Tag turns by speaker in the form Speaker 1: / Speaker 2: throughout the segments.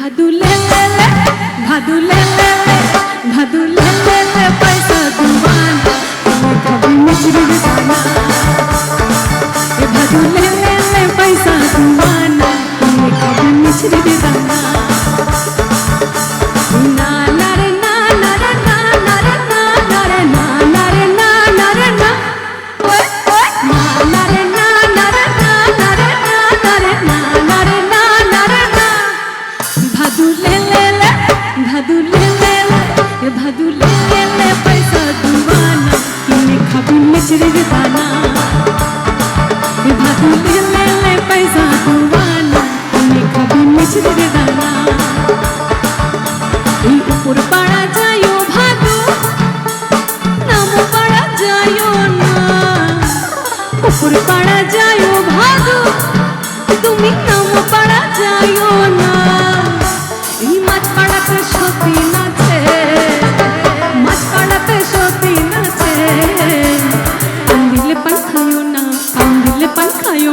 Speaker 1: ভাদুলে ভাদুলে ভাদুলে পয়সা তুমি কবি মুচড়ি দানা ওই উপর পাড়া যাইও ভালো, নামো পাড়া যাইও না। উপর পাড়া যাইও ভালো, তুমি নামো পাড়া যাইও না। এই মাছ পাড়াতে সতী নাচে মাছ পাড়াতে সতী নাচে। পান দিলে পান খাইও না পান দিলে পান খাইও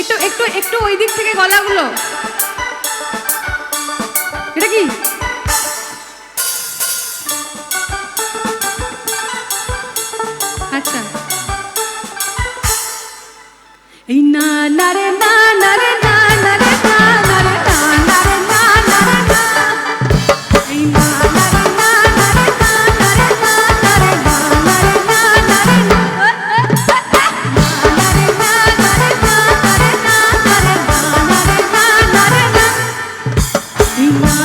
Speaker 1: একটু একটু একটু ওই দিক থেকে গলাগুলো। আচ্ছা এই না না রে না না রে না না রে না না রে না না রে না না রে না এই না না রে না না রে না না রে না না রে না না রে না না রে না না রে না না রে না না রে না না রে না না রে না না রে না এই না